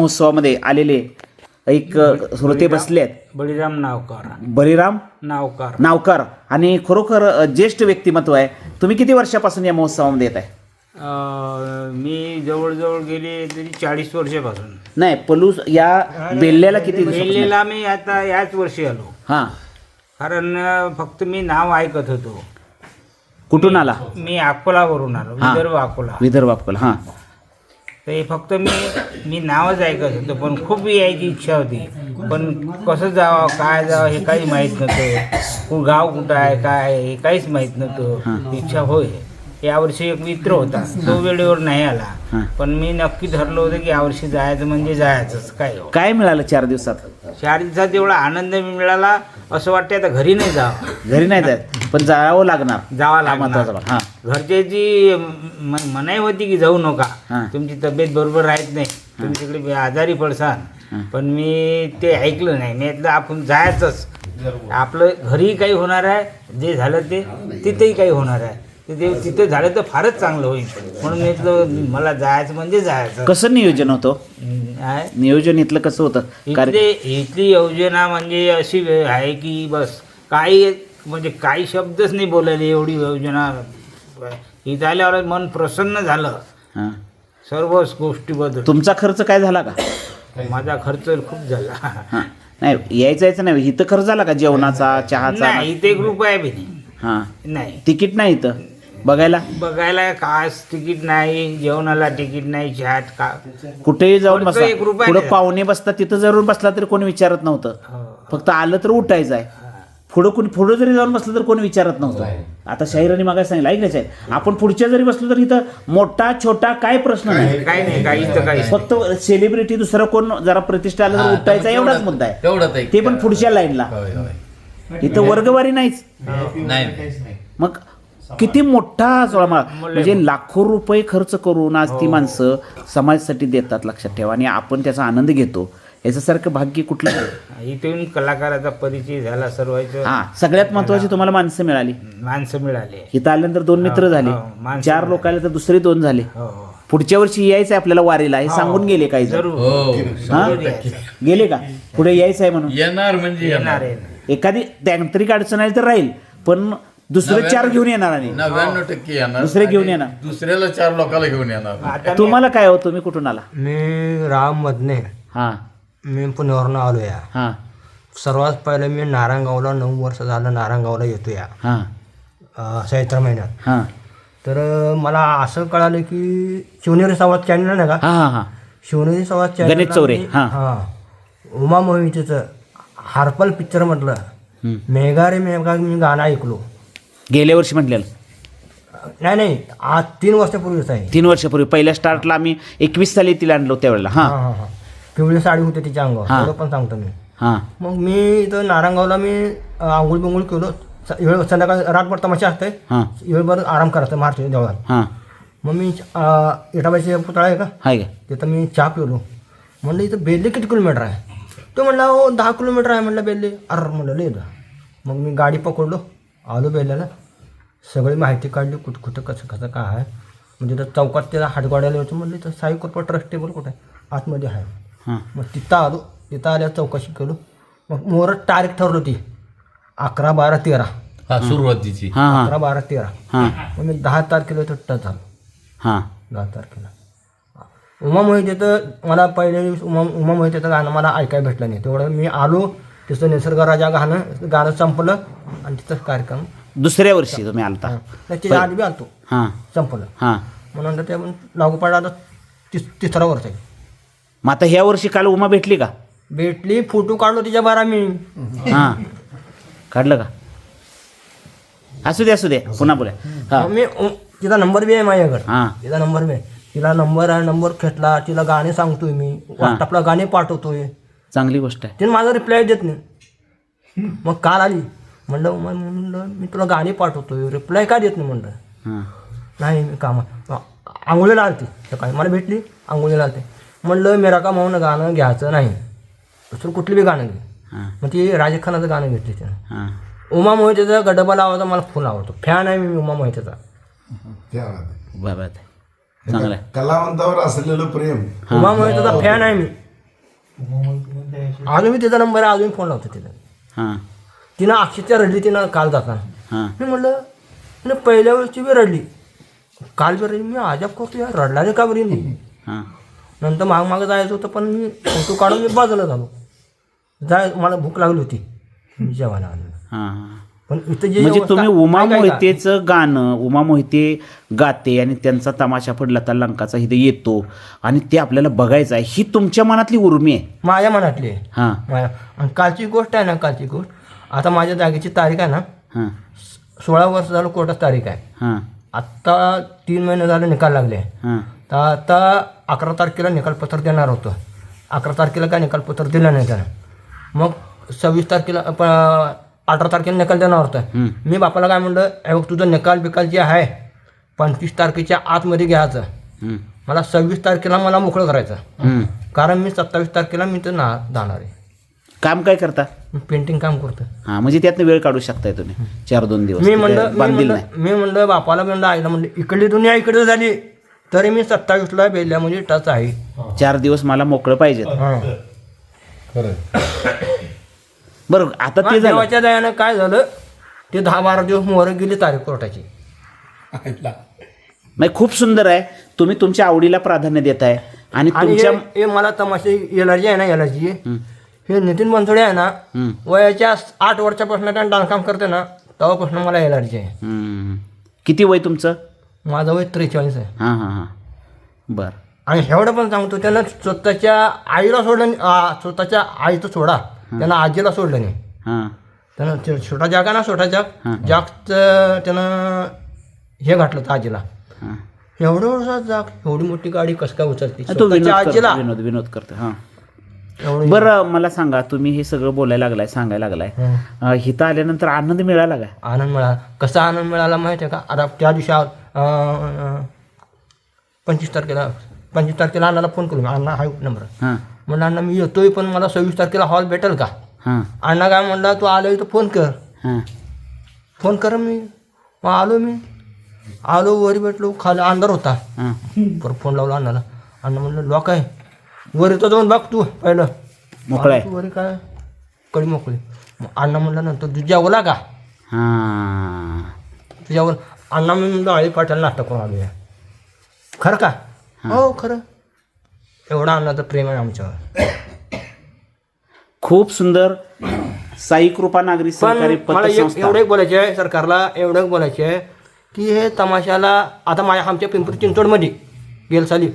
महोत्सवामध्ये आलेले एक श्रोते बसले आहेत. बळीराम नावकार. बळीराम नावकार. नावकार. आणि खरोखर ज्येष्ठ व्यक्तिमत्व आहे. तुम्ही किती वर्षापासून या महोत्सवामध्ये येत आहे? अं, मी जवळजवळ गेले तरी चाळीस वर्षापासून. नाही पलूस या बेल्ल्याला किती? दिल्लीला मी आता याच वर्षी आलो. हां. कारण फक्त मी नाव ऐकत होतो. कुठून आला? मी अकोलावरून आलो हा. विदर्भ अकोला. विदर्भ अकोला हां. तर हे फक्त मी मी नावच ऐकत होतो पण खूप यायची इच्छा होती. पण कसं जावं काय जावं हे काही माहीत नव्हतं. गाव कुठं आहे काय आहे हे काहीच माहीत नव्हतं. इच्छा होय. यावर्षी एक मित्र होता तो वेळेवर नाही आला. पण मी नक्की ठरलो होतं की यावर्षी जायचं म्हणजे जायचंच काय हो. काय मिळालं चार दिवसात? चार दिवसात एवढा आनंद मिळाला. असं वाटतं आता घरी नाही जावं. घरी नाही जात पण जावं लागणार. जावा हा महत्त्वाचा लागणार भाग. हां घरच्याची म- मनाई होती की जाऊ नका. हां. तुमची तब्येत बरोबर राहत नाही. तुम्ही तिकडे आजारी पडसान. हां. पण मी ते ऐकलं नाही. मी ऐकलं आपण जायचंच. आपलं घरी काही होणार आहे. जे झालं ते तिथेही काही होणार आहे. ते ते तिथे झालं तर फारच चांगलं होईल. म्हणून मी इथलं मला जायचं म्हणजे जायचं. कसं नियोजन होतं? आहे. नियोजन इथलं कसं होतं? कार्य इथले इथली योजना म्हणजे अशी आहे की बस काही म्हणजे काही शब्दच नाही बोलायले एवढी योजना. इथं आल्यावर मन प्रसन्न झालं. हां. सर्व गोष्टीबद्दल तुमचा खर्च काय झाला का? माझा खर्च खूप झाला. नाही यायचं यायचं नाही. इथं खर्च झाला का जेवणाचा चहाचा? इथे एक रुपया बी नाही. हां. नाही. तिकीट नाही इथं? बघायला? बघायला कास तिकीट नाही जेवणाला तिकीट नाही चहात का? कुठेही जाऊन खर्च बसा. एक रुपया पुढे नाही. पाहुणे बसतात तिथं जरूर बसला तरी कोणी विचारत नव्हतं. हो. फक्त आलं तर उठायचं आहे. पुढं कोणी पुढं जरी जाऊन बसलं तर कोणी विचारत नव्हतं. आता शाहिरांनी मागायला सांगितलं ऐकण्याचं आहे आपण पुढच्या जरी बसलो तर इथं मोठा छोटा काय प्रश्न नाही. काही नाही काही इथं फक्त सेलिब्रिटी दुसरं कोण जरा प्रतिष्ठा आलं तर उठायचा एवढाच मुद्दा आहे. तेवढंच आहे. ते पण पुढच्या लाईनला होय होय. इथं वर्गवारी नाहीच. नाही. मग किती मोठा सोळा म्हणजे लाखो रुपये खर्च करून आज ती माणसं समाजासाठी देतात लक्षात ठेवा. आणि आपण त्याचा आनंद घेतो. याच्यासारखं भाग्य कुठलं. इथून कलाकाराचा परिचय झाला सर्वांचं. हा सगळ्यात महत्वाची तुम्हाला माणसं मिळाली. माणसं मिळाले. इथं आल्यानंतर दोन मित्र झाले. हो, माणसं चार लोक आले तर दुसरे दोन झाले. हो हो. पुढच्या वर्षी यायचंय आपल्याला वारीला. हे सांगून गेले काही जण. जरूर. हो हा गेले का? पुढे यायचं आहे म्हणून. येणार म्हणजे येणार येणार. आहे. एखादी तांत्रिक अडचण आली तर राहील. पण दुसरे चार घेऊन येणार आणि नव्याण्णव टक्के येणार दुसरे घेऊन येणार. दुसऱ्याला चार लोकांना घेऊन येणार. तुम्हाला काय हो तुम्ही कुठून आला? मी राम मधने हा. मी पुण्यावरून आलो या हा. सर्वात पहिले मी नारायणगावला नऊ वर्ष झालं नारायणगावला येतो या हा. अं, चैत्र महिन्यात. हा. तर अं, मला असं कळालं की शिवनेरी संवाद चॅनल नाही का हा हा हा. शिवनेरी संवाद चॅनल गणेश चौरे, हां. हां. उमा मोहितेचं हार्पल पिक्चर म्हटलं. हम्म. मेघा रे मेघा मी गाणं ऐकलो. गेल्या वर्षी म्हटलेलं? नाही नाही. आज तीन वर्षापूर्वीच आहे. तीन वर्षापूर्वी. पहिल्या स्टार्टला आम्ही एकवीस साली तिला आणलो त्यावेळेला. हा. हां हां हां. पिवळी साडी होती तिच्या अंगावर. हां. पण सांगतो मी. हा. मग मी इथं नारायणगावला मी अ, आंघोळ बिंघोळ केलो. स- वेळ संध्याकाळी रातभर तमाशा असते हा. वेळभर आराम करायचं मार्च देवळात. हा. मग मी अ, इटाबाईचे पुतळा आहे का? हाय का? तिथं मी चहा पिलो. म्हणलं इथं बेल्ले किती किलोमीटर आहे? तो म्हणला हो दहा किलोमीटर आहे. म्हणलं बेल्ले. अर म्हणलं. मग मी गाडी पकडलो. आलो बेल्ल्याला. सगळी माहिती काढली कुठं कुठं कसं कसं काय आहे. म्हणजे तर चौकात त्याला हातगाड्याला होतं म्हणलं इथं साई कोरपा ट्रस्ट टेबल कुठं आहे? आतमध्ये आहे. हा. मग तिथं आलो तिथं आल्यावर चौकशी केलो. मग मोर तारीख ठरलो ती अकरा बारा तेरा. हा सुरुवातीची. हा हा. अकरा बारा तेरा. हा. मग मी दहा तारखेला इथं टच झालो. हा. दहा तारखेला. उमा मोहितेचं मला पहिल्या दिवस उमा उमा मोहितेचं गाणं मला ऐकायला भेटलं नाही. तेवढं मी आलो तिथं निसर्गराजा गाणं गाणं संपलं आणि तिथं कार्यक्रम दुसऱ्या वर्षी तुम्ही आलता त्याच्या आधी बी आलतो हा. संपलं. हा. नंतर ते पण लागू पडला आता तिस तिसरा वर्ष आहे. मग आता ह्या वर्षी काल उमा भेटली का? भेटली फोटो काढलो तिच्या बारा मी. हा. काढलं का? असू दे असू दे पुन्हा बोला. हा. मी उ- तिचा नंबर बी आहे माझ्याकडे. हा. तिचा नंबर बी आहे. तिला नंबर आहे नंबर घेतला तिला गाणे सांगतोय मी. व्हॉट्सअपला गाणे पाठवतोय. चांगली गोष्ट आहे. तिने माझा रिप्लाय देत नाही. मग काल आली. म्हणलं मग म्हणलं मी तुला गाणी पाठवतोय रिप्लाय का देत नाही म्हणलं? हा. नाही मी काम आंघोळीला आलती सकाळी. मला भेटली आंघोळीला आलते म्हणलं मेरा का म्हणून गाणं घ्यायचं नाही. दुसरं कुठली बी गाणं घे. मग ती राजेश खानाचं गाणं घेतली तिनं. हा. उमा मोहितेचा गडबा आवाजा मला फुल आवडतो फॅन आहे मी उमा मोहितेचा. बाबा चांगलं आहे. कलावंतावर असलेलं प्रेम. उमा मोहितेचा फॅन आहे मी. अजून मी तिचा नंबर आहे अजून फोन लावतो तिला. हां. तिनं अक्षरच्या रडली तिनं काल जाताना. हां. मी म्हणलं तिनं पहिल्या वेळची बी रडली. काल बी रडली. मी अजाब करतो यार. रडणारे का बरी नाही हां. नंतर माग मागं जायचं होतं पण मी फोटो काढून मी बाजूला झालो. जाय मला भूक लागली होती. मी जेवायला आलो. पण इथं जे म्हणजे तुम्ही उमा. मोहितेचं गाणं उमा मोहिते गाते आणि त्यांचा तमाशा पडला तर लंकाचा इथे येतो आणि ते आपल्याला बघायचं आहे. ही तुमच्या मनातली उर्मी आहे. माझ्या मनातली आहे. हां. कालची गोष्ट आहे ना कालची गोष्ट. आता माझ्या जागेची तारीख आहे ना हां. सोळा वर्ष झालं कोर्टात तारीख आहे. हां. आत्ता तीन महिने झाले निकाल लागले. हां. तर आता अकरा तारखेला निकालपत्र देणार होतं. अकरा तारखेला काय निकालपत्र दिलं नाही त्यानं. मग सव्वीस तारखेला प- अठरा तारखेला निकाल देणार होतं. मी बापाला काय म्हणलं हे बघ तुझं निकाल बिकाल जे आहे पंचवीस तारखेच्या आतमध्ये घ्यायचं. हं. मला सव्वीस तारखेला मला मोकळं करायचं. कारण मी सत्तावीस तारखेला मी तर ना जाणार आहे. काम काय करता? मी पेंटिंग काम करतो हां म्हणजे त्यातनं वेळ काढू शकताय तुम्ही. चार दोन दिवस. मी म्हणलं मी बांधील म्हणलं नाही. मी म्हणलं बापाला म्हणलं आईला म्हणलं इकडली दुनिया इकडे झाली तरी मी सत्तावीसला बेल्या म्हणजे टच आहे. चार दिवस मला मोकळं पाहिजे हां. बरं आता ते झालं. देवाच्या दयानं काय झालं? ते दहा बारा दिवस मोहर गेली तारीख कोर्टाची. म्हणजे खूप सुंदर आहे. तुम्ही तुमच्या आवडीला प्राधान्य देताय. आणि आणि तुमच्या हे- हे मला तमाशे एलर्जी आहे ना एलर्जी. हं. नितीन बनसोडे आहे ना. वयाच्या आठ वर्षापासून त्यांना डान्सकाम करते ना तेव्हापासून मला एलर्जी आहे. किती वय तुमचं? माझं वय त्रेचाळीस आहे. हां हां हां. बरं. आणि एवढं पण सांगतो त्यानं स्वतःच्या आईला सोडलं नाही- आ, स्वतःच्या आईचं सोडा. त्यानं आजीला सोडलं नाही. हां. त्यानं ते छोटा जाग आहे ना छोटा. जाग जागचं त्यानं हे घातलं होतं आजीला. हां. एवढं जाग एवढी मोठी गाडी कसं काय उचलते? तो विनोद स्वतःच्या करतो आजीला. विनोद विनोद करतो हां. बरं मला सांगा तुम्ही हे सगळं बोलायला लागलाय सांगायला लागलाय. हं. अं, इथं आल्यानंतर आनंद मिळाला काय आनंद मिळाला. कसा आनंद मिळाला माहिती आहे का? आता त्या दिवशी आ- अं, अं, पंचवीस तारखेला पंचवीस तारखेला अण्णाला फोन करू अण्णा हा नंबर. हां. म्हणलं अण्णा मी येतोय पण मला सव्वीस तारखेला हॉल भेटेल का? हां. अण्णा काय म्हणला तू आलो तर फोन कर. हां. फोन कर मी. मग आलो मी. आलो वरी भेटलो खाली अंधार होता. हां. परत फोन लावला अण्णाला. अण्णा म्हणलं लॉक आहे. वर येतो जाऊन बघ तू पहिलं. मोकळा आहे. तू वरी काय? कडी मोकळी. मग अण्णा म्हणलं नंतर तुझ्या ओला का? हां. तुझ्यावर अण्णा मी म्हणलं आळी पाट्याला नाटक करून आलो खरं का? हो. खरं. एवढा अण्णाचं प्रेम आहे आमच्यावर. खूप सुंदर साई कृपा नागरी पण मला एक पतसंस्था एवढं एक बोलायचे आहे सरकारला एवढं एक बोलायचे आहे की हे तमाशाला आता माझ्या आमच्या पिंपरी चिंचवडमध्ये गेल साली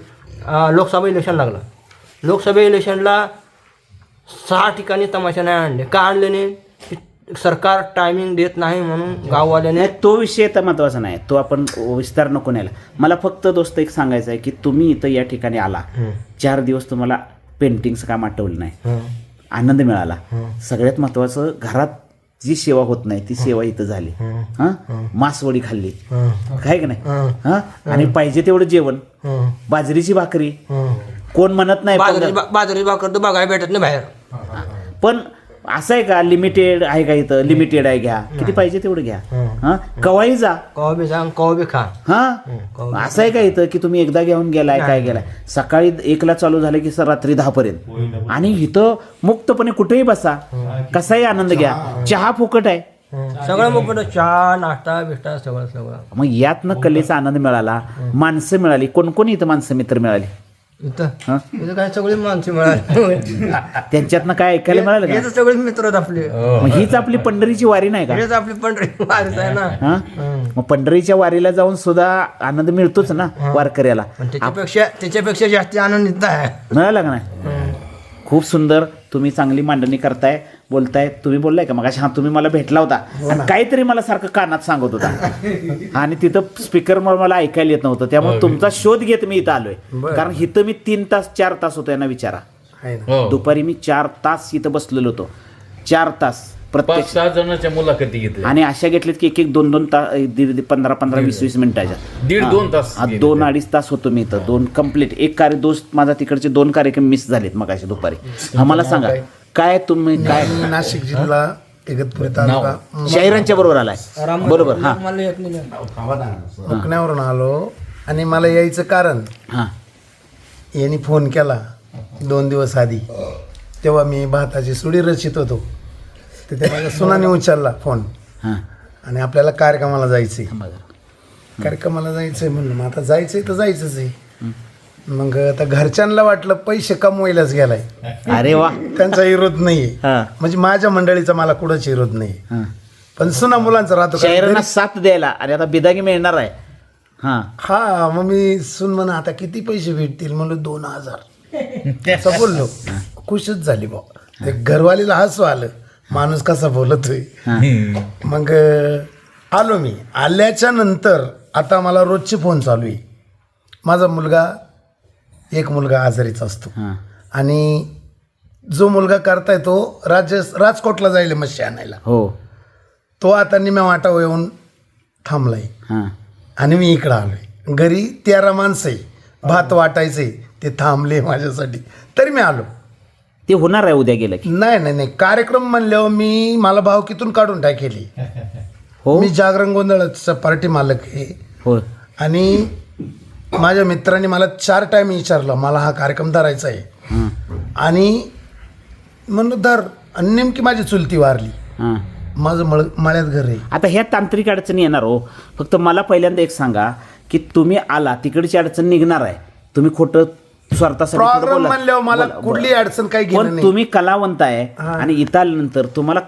अं, लोकसभा इलेक्शन लागलं. लोकसभा इलेक्शनला सहा ठिकाणी तमाशा नाही आणले. का आणले नाही? सरकार टायमिंग देत नाही म्हणून गाववाल्याने तो विषय तर महत्त्वाचा नाही. तो आपण विस्तार नको न्यायला. मला फक्त दोस्त एक सांगायचं आहे की तुम्ही इथं या ठिकाणी आला. चार दिवस तुम्हाला पेंटिंगचं काम आठवलं नाही. आनंद मिळाला. सगळ्यात महत्वाचं घरात जी सेवा होत नाही ती सेवा इथं झाली. हा? मासवडी खाल्ली. काय का नाही? हा? आणि पाहिजे तेवढं जेवण. बाजरीची भाकरी. कोण म्हणत नाही बाजरी बाजरी भाकर तर बघायला भेटत नाही बाहेर. पण असं आहे का लिमिटेड आहे का इथं? लिमिटेड आहे घ्या. किती पाहिजे तेवढं घ्या. हा. कवाही जा. कवा बी सांग कवा बी खा. हा? असं आहे का इथं की तुम्ही एकदा घेऊन गेलाय काय गेलाय? सकाळी एकला चालू झालं की सर रात्री दहा पर्यंत आणि इथं मुक्तपणे कुठेही बसा. कसाही आनंद घ्या. चहा. फुकट आहे. सगळं मग चहा नाश्ता बिष्टा सगळं सगळं. मग यातनं कलेचा आनंद मिळाला. माणसं मिळाली. कोण कोण इथं माणसं मित्र मिळाली? हा? इथं काय सगळी माणसं मिळाली. त्यांच्यातनं काय ऐकायला मिळालं हे का सगळे मित्र आहेत आपले. मग हीच आपली पंढरीची वारी नाही का? हेच आपली पंढरी आहे ना. हा? मग पंढरीच्या वारीला जाऊन सुद्धा आनंद मिळतोच ना वारकऱ्याला. पण त्याच्यापेक्षा त्याच्यापेक्षा जास्त आनंदित आहे. मिळाला का नाही? खूप सुंदर. तुम्ही चांगली मांडणी करताय बोलताय. तुम्ही बोललाय का? मग हा तुम्ही मला भेटला होता. आणि काहीतरी मला सारखं कानात सांगत होता. आणि तिथं स्पीकर मला ऐकायला येत नव्हतं. त्यामुळे तुमचा शोध घेत मी इथं आलोय. कारण इथं मी तीन तास चार तास होतो यांना विचारा. हो. दुपारी मी चार तास इथं बसलेलो होतो. चार तास. प्रत्येक पाच सहा जणांच्या मुलाखती घेतल्या. आणि अशा घेतल्यात की एक एक दोन दोन तास दीड दीड- पंधरा पंधरा वीस वीस मिनिटाच्या. दीड हा. दोन तास हा, दोन. अडीच तास होतो मी इथं. दोन कंप्लीट एक कार्य दोस्त माझा तिकडचे दोन कार्यक्रम मिस झालेत मग असे दुपारी. हा मला सांगा काय? तुम्ही काय? नाशिक जिल्हा इगतपुरी तालुका. शाहिरांच्या बरोबर आलाय. बरोबर हा. हुकण्यावरून आलो आणि मला यायचं कारण हा. यांनी फोन केला दोन दिवस आधी. तेव्हा मी भाताची सुडी रचित होतो. तर ते माझ्या सुनाने उचलला फोन. हां. आणि आपल्याला कार्यक्रमाला जायचंय. थांबा जरा. कार्यक्रमाला जायचंय म्हणलं मग आता जायचंय तर जायचंच आहे. मग आता घरच्यांना वाटलं पैसे कमवायलाच गेलाय. अरे वा. त्यांचा विरोध नाहीये. हां. म्हणजे माझ्या मंडळीचा मला कुठंच विरोध नाही हां. पण सुना मुलांचा राहतो कारण शायरांना घरी- साथ द्यायला. आणि आता बिदागी मिळणार आहे. हां. हा मग मी सुन म्हणा आता किती पैसे भेटतील? म्हणलं दोन हजार. असं बोललो. खुशच झाली बा ते घरवालीला हसू आलं. माणूस कसा बोलतोय? मग आलो मी. आल्याच्यानंतर आता मला रोजचे फोन चालू आहे. माझा मुलगा एक मुलगा आजारीच असतो. आणि जो मुलगा करताय तो राज्य राजकोटला जाईल मच्छी आणायला. हो. तो आता निम्या वाटावर येऊन थांबलाय. हां. आणि मी इकडं आलोय. घरी तेरा माणसं आहे. भात वाटायचे ते थांबले माझ्यासाठी. तरी मी आलो. ते होणार आहे उद्या गेलं की. नाही नाही नाही. कार्यक्रम म्हणल्यावर मी मला भावकीतून काढून टाकेली? हो. मी जागरण गोंधळाचा पार्टी मालक आहे. हो आणि माझ्या मित्रांनी मला चार टाइम विचारलं मला हा कार्यक्रम धरायचा आहे. आणि म्हणलं धर. आणि नेमकी माझी चुलती वारली. हां. माझं मळ मळ्यात घर आहे. आता ह्या तांत्रिक अडचणी येणार हो. फक्त मला पहिल्यांदा एक सांगा की तुम्ही आला तिकडची अडचण निघणार आहे. तुम्ही खोटं स्वार्थासाठी खोटं प्रॉब्लेम बोला. म्हणल्यावर मला बोला, कुठली अडचण काही घेणं पण नाही. तुम्ही कलावंत आहे आणि इथं आल्यानंतर तुम्हाला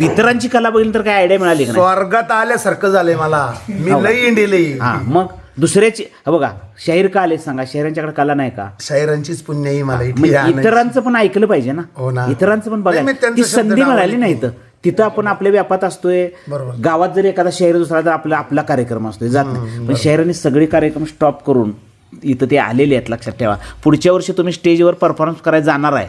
इतरांची कला बघितली तर काय आयडिया मिळाली का नाही? स्वर्गात आल्यासारखं झालंय मला. मी लई इंडिलई हा मग दुसऱ्याची हा बघा शाहीर का आले सांगा शाहिरांच्याकडे कला नाही का? शायरांचीच पुण्य ही मला इथे मग आणायची. इतरांचं पण ऐकलं पाहिजे ना. हो ना. इतरांचं पण नाही, मी बघायला त्यांचा ती शब्द संधी मिळाली नाही. इथं. तिथं आपण आपल्या व्यापात असतोय. बरोबर. गावात जर एखादा शहर दुसरा तर आपला आपला कार्यक्रम असतोय. जात नाही. पण शहरांनी सगळे कार्यक्रम स्टॉप करून इथं ते आलेले आहेत लक्षात ठेवा. पुढच्या वर्षी तुम्ही स्टेजवर परफॉर्मन्स करायला जाणार आहे.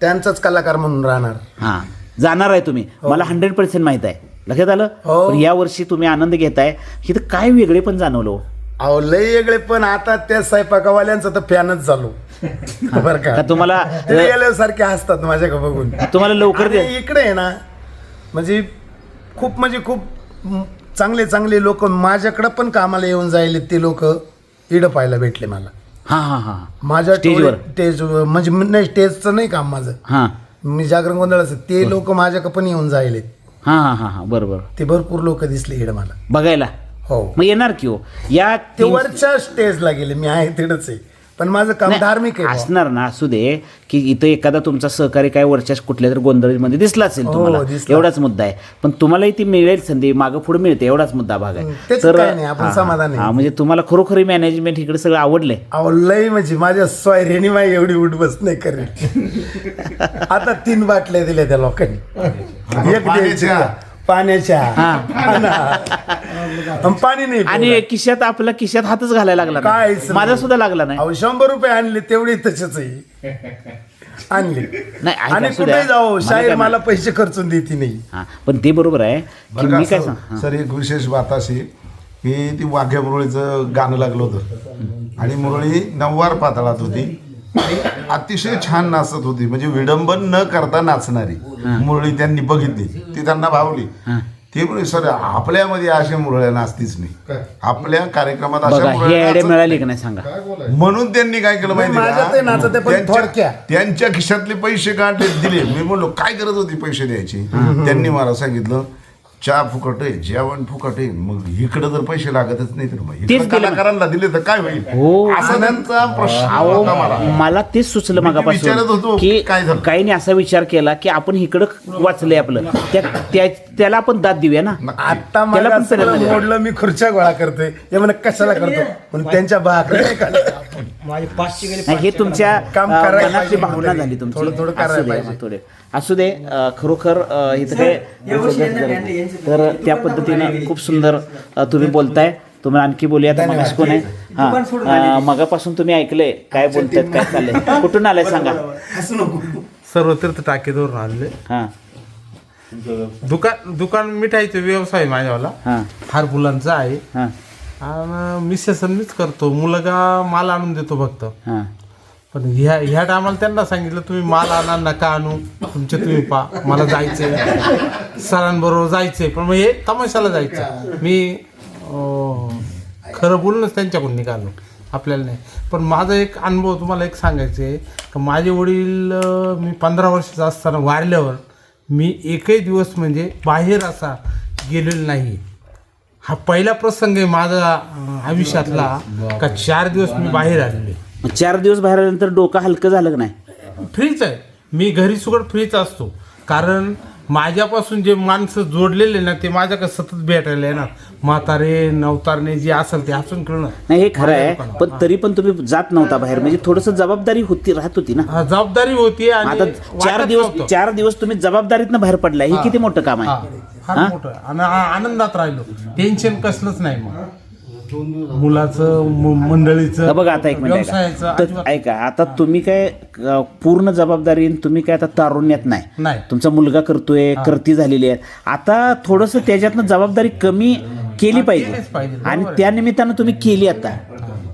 त्यांचाच कलाकार म्हणून राहणार. हां. जाणार आहे तुम्ही. मला हंड्रेड पर्सेंट माहीत आहे. लक्षात आलं? हो. पण या वर्षी तुम्ही आनंद घेताय. इथं काय वेगळे पण जाणवलं हो. अहो लय वेगळे पण आता त्या स्वयंपाकावाल्यांचं तर फॅनच चालू बरं का? का तुम्हाला ते गेल्यासारखे हसतात माझ्याकडे बघून. तुम्हाला लवकर आणि इकडे आहे ना म्हणजे खूप म्हणजे खूप म, चांगले चांगले लोक माझ्याकडे पण कामाला येऊन जायले ते लोक. इडं पाहायला भेटले मला. हां हां हां. माझ्या स्टेजवर? स्टेज म्हणजे नाही स्टेजचं नाही काम माझं. हां. मी जागरण गोंधळाचं ते लोक माझ्याकडे पण येऊन जायले. हां हां हां हां. बरं बरं. ते भरपूर लोक दिसले इकडे मला. बघायला? हो. मग येणार की हो? या ते तीन- वरच्या स्टेजला गेले. मी आहे तिकडच आहे. पण माझं काम धार्मिक आहे बुवा. असणार ना असू दे की इथं एखादा तुमचा सहकारी काय वरच्या कुठल्या तरी गोंधळीमध्ये दिसला असेल हो, तुम्हाला दिसला. एवढाच मुद्दा आहे. पण तुम्हालाही ती मिळेल संधी मागं पुढे मिळते एवढाच मुद्दा भाग आहे. त्याचं काय नाही, आपण हा, समाधानी हा म्हणजे तुम्हाला खरोखरी मॅनेजमेंट इकडे सगळं आवडलंय. अहो लय म्हणजे माझ्या सोयरेनी माई एवढी उठबस नाही करेल. आता तीन बाटल्या दिल्या त्या लोकांनी. एक द्यायची. पाण्याच्या हा पाणी नाही आणि पिवळं. खिशात आपल्या खिशात हातच घालायला लागला नाही. काहीच माझा. सुद्धा लागला नाही अहो शंभर रुपये आणले तेवढी तसेच आहे आणले नाही, ऐका, आणि असू द्या. कुठे जाऊ मला शाहीर काय मला पैसे खर्चून देते नाही हा पण ते बरोबर आहे की बरं का मी काय सर- सांग हा. सर एक विशेष बात अशी की ती वाघ्या मुरळीचं गाणं लागलं होतं आणि मुरळी नववार पातळात होती अतिशय छान नाचत होती. म्हणजे विडंबन न करता नाचणारी मुरळी त्यांनी बघितली. ती त्यांना भावली. ते म्हणजे सर आपल्यामध्ये अशा मुरळ्या नाचतीच नाही. आपल्या कार्यक्रमात बघा अशा ही मुरळ्या आयडिया नाचत मिळाली की नाही सांगा? म्हणून त्यांनी काय केलं माहिती नाही, माझ्यातही नाचत आहे, पण त्यांच्या- थोडक्या. त्यांच्या खिशातले पैसे काढले दिले. मी म्हणलो काय गरज होती पैसे द्यायची? त्यांनी मला सांगितलं चहा फुकट आहे जेवण फुकट आहे मग इकडे जर पैसे लागतच नाही तर मग इकडं तेच. कलाकारांना दिले तर काय होईल हो. असा त्यांचा प्रश्न होता मला मला तेच सुचलं मी विचारत मागापासून होतो, की काय झालं? काहींनी असा विचार केला की आपण इकडं वाचलंय आपलं त्या त्या- त्याला आपण दाद देऊया ना आता त्याला मला पण. मोडलं मी खुर्च्या गोळा करतोय हे म्हणा कशाला करतो पण त्यांच्या भाकरी नाही आपण. माझे पाचशे गेले नाही, हे तुमच्या काम अं, करायला मनातली पाहिजे भावना. झाली तुमची थोडं- थोडं करायला असू पाहिजे. थोडे असू दे अं, खरोखर अं, इथं काय तर त्या पद्धतीनं खूप सुंदर अं, तुम्ही बोलताय. तुम्ही आणखी बोलूया तर मगाशी कोण आहे? हा. अं, मगापासून तुम्ही ऐकलंय काय बोलतायत काय चाललंय? कुठून आलाय सांगा. सर्व तीर्थ टाकेदवरून आणले. हा. दुकान दुकान मिठाईचे व्यवसाय आहे माझ्यावाला. हा. फार फुलांचा आहे. हा. आणि मिसेस मीच करतो. मुलगा माल आणून देतो फक्त. हा. पण ह्या ह्या टायमाला त्यांना सांगितलं तुम्ही माल आणा नका आणू. तुमचे तुम्ही पा. मला जायचंय. सरांबरोबर जायचंय. पण मग हे तमाशाला जायचं. मी खरं बोलूनच त्यांच्याकडून निघालो. आपल्याला नाही. पण माझा एक अनुभव तुम्हाला एक सांगायचं आहे. का माझे वडील मी पंधरा वर्षाचा असताना वारल्यावर मी एकही दिवस म्हणजे बाहेर असा गेलेलो नाही. हा पहिला प्रसंग आहे माझा आयुष्यातला. का चार दिवस मी बाहेर आलेलो आहे. मग चार दिवस बाहेर आल्यानंतर डोकं हलकं झालं का नाही? फ्रीच आहे. मी घरी सुगड फ्रीच असतो. कारण माझ्यापासून जे माणसं जोडलेले ना ते माझ्याकडे सतत भेटायला येणार. म्हातारे नवतारणे जे असेल ते हसून खेळणार. नाही हे खरं आहे पण तरी पण तुम्ही जात नव्हता बाहेर. म्हणजे थोडस जबाबदारी होती राहत होती ना? हा, जबाबदारी होती आणि आता चार वाटत दिवस. चार दिवस तुम्ही जबाबदारीतनं बाहेर पडलाय. हे किती मोठं काम हा, आहे फार हा? मोठं. आहे. आणि आ- आनंदात राहिलो. टेन्शन कसलंच नाही मग. मुलाचं म- मंडळीचं बघा आता एक मिनिट व्यवसायाचं ऐका तर अजिबात ऐका आता तुम्ही काय अ, पूर्ण जबाबदारी आणि तुम्ही काय आता तारुण्यात नाही. नाही. तुमचा मुलगा करतोय करती झालेली आहे. आता थोडस त्याच्यातनं जबाबदारी कमी केली पाहिजे. केलीच पाहिजे, बरोबर आणि आहे. त्या निमित्तानं तुम्ही केली आता.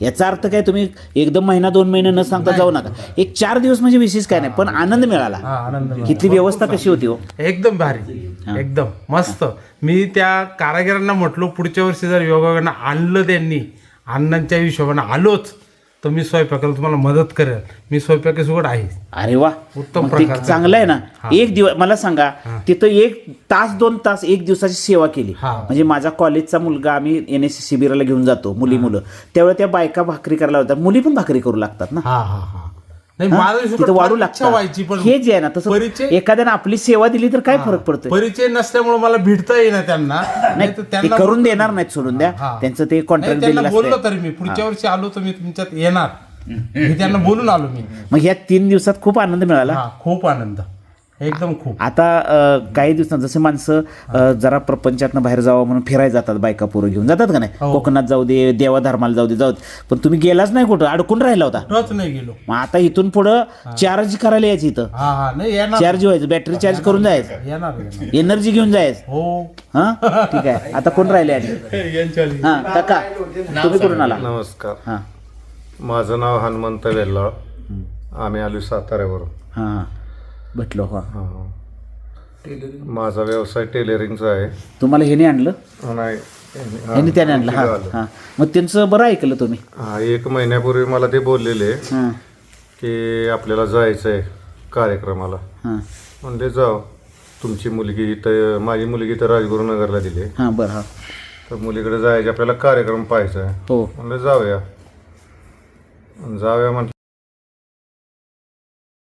याचा अर्थ काय तुम्ही एकदम महिना दोन महिने न सांगता जाऊ नका. एक चार दिवस म्हणजे विशेष काय नाही पण आनंद मिळाला. आनंद मिळाला. इथली व्यवस्था कशी होती हो? एकदम भारी. एकदम मस्त. मी त्या कारागिरांना म्हटलो पुढच्या वर्षी जर योगाकडनं आणलं त्यांनी अण्णांच्या हिशोबानं आलोच. तर मी स्वयंपाकाला तुम्हाला मदत करेल. मी स्वयंपाकी सुगड आहे. अरे वा. उत्तम मग ते प्रकारचं. चांगलं आहे ना. एक दिवस मला सांगा तिथं एक तास दोन तास एक दिवसाची सेवा केली. हा. म्हणजे माझा कॉलेजचा मुलगा आम्ही एन एस शिबिराला घेऊन जातो मुली मुलं. त्यावेळेला त्या बायका भाकरी करायला होत्या मुली पण भाकरी करू लागतात ना. हा हा हा. नाही हा? माझं तिथं वाढू इच्छा व्हायची पण हे जे आहे ना तसं परिचय एखाद्यानं आपली सेवा दिली तर काय फरक पडतोय? परिचय नसल्यामुळे मला भिडता येईना त्यांना. नाही तर ते करून देणार नाहीत सोडून द्या. हा. त्यांचं ते नाही, कॉन्ट्रॅक्ट त्यांना दिलेलं बोललो असतं तरी मी. पुढच्या वर्षी आलो तर मी तुमच्यात येणार. मी त्यांना बोलून आलो मी. मग ह्या तीन दिवसात खूप आनंद मिळाला? हा खूप आनंद. एकदम खूप. आता काही दिवसात जसे माणसं जरा प्रपंचातनं बाहेर जावं म्हणून फिरायला जातात बायका पोरं घेऊन. जातात का नाही? हो. कोकणात जाऊ दे देवा धर्माला जाऊ दे जाऊ दे. पण तुम्ही गेलाच नाही कुठं? अडकून राहिला होता. नाही गेलो. मग आता इथून पुढं चार्ज करायला यायचं इथं. हा हा. नाही येणार. चार्ज व्हायचं. बॅटरी चार्ज करून जायचं. एनर्जी घेऊन जायचं. हो. हा? ठीक आहे. आता कोण राहिले हा काका. तुम्ही कुठून आला? नमस्कार. हा. माझं नाव हनुमंत वेल्लाळ आम्ही आलो साताऱ्यावरून. हा. भेटलो हा. माझा व्यवसाय टेलरिंगचा आहे. तुम्हाला हेने आणलं? नाही. ह्याने त्याने आणलं हा हा. मग त्यांचं बरं ऐकलं तुम्ही? हा एक महिन्यापूर्वी मला ते बोललेले हां. की आपल्याला जायचं आहे कार्यक्रमाला. हां. म्हणजे जाऊ तुमची मुलगी इथं माझी मुलगी तर राजगुरुनगरला दिली. आहे. हां बरं हा. तर मुलीकडे जायचे आपल्याला कार्यक्रम पाहायचा आहे. हो. म्हणलं जाऊया. जाऊया म्हटलं